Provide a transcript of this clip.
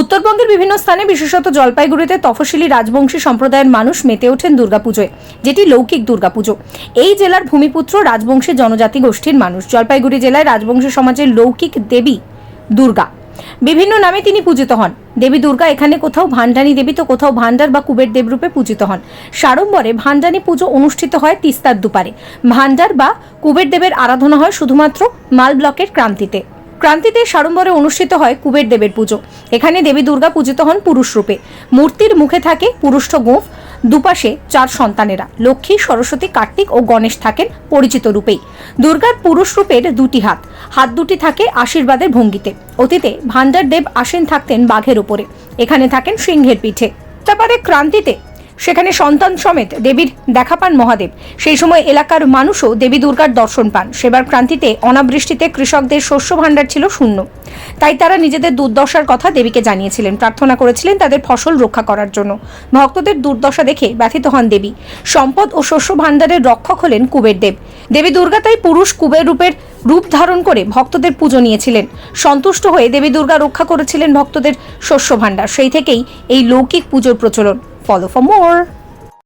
উত্তরবঙ্গের বিভিন্ন স্থানে বিশেষত জলপাইগুড়িতে তফসিলি রাজবংশী সম্প্রদায়ের মানুষ মেতে ওঠেন দুর্গাপুজোয়, যেটি লৌকিক দুর্গাপুজো। এই জেলার ভূমিপুত্র রাজবংশী জনজাতি গোষ্ঠীর মানুষ। জলপাইগুড়ি জেলায় রাজবংশী সমাজের লৌকিক দেবী দুর্গা। বিভিন্ন নামে তিনি পূজিত হন। দেবী দুর্গা এখানে কোথাও ভান্ডানী দেবী, তো কোথাও ভান্ডার বা কুবের দেবরূপে পূজিত হন। সাড়ম্বরে ভান্ডানী পুজো অনুষ্ঠিত হয় তিস্তার দুপারে। ভান্ডার বা কুবের দেবের আরাধনা হয় শুধুমাত্র মাল ব্লকের ক্রান্তিতে। ক্রান্তিতে সাড়ম্বরে অনুষ্ঠিত হয় কুবের দেবের পুজো। এখানে দেবী দুর্গা পূজিত হন পুরুষ রূপে। মূর্তির মুখে থাকে পুরুষ্ঠ গোঁফ, দুপাশে চার সন্তানেরা। লক্ষ্মী, সরস্বতী, কার্তিক ও গণেশ থাকেন পরিচিত রূপেই। দুর্গার পুরুষ রূপের দুটি হাত। হাত দুটি থাকে আশীর্বাদের ভঙ্গিতে। অতীতে ভান্ডার দেব আসেন থাকতেন বাঘের উপরে। এখানে থাকেন সিংহের পিঠে। তারপরে ক্রান্তিতে সেখানে সন্তান সমেত দেবীর দেখা পান মহাদেব। সেই সময় এলাকার মানুষও দেবী দুর্গার দর্শন পান। সেবার ক্রান্তিতে অনাবৃষ্টিতে কৃষকদের শস্য ভাণ্ডার ছিল শূন্য। তাই তারা নিজেদের দুর্দশার কথা দেবীকে জানিয়েছিলেন। প্রার্থনা করেছিলেন তাদের ফসল রক্ষা করার জন্য। ভক্তদের দুর্দশা দেখে ব্যথিত হন দেবী। সম্পদ ও শস্য ভাণ্ডারের রক্ষক হলেন কুবের দেব। দেবী দুর্গা তাই পুরুষ কুবের রূপের রূপ ধারণ করে ভক্তদের পুজো নিয়েছিলেন। সন্তুষ্ট হয়ে দেবী দুর্গা রক্ষা করেছিলেন ভক্তদের শস্য ভাণ্ডার। সেই থেকেই এই লৌকিক পুজোর প্রচলন। Follow for more!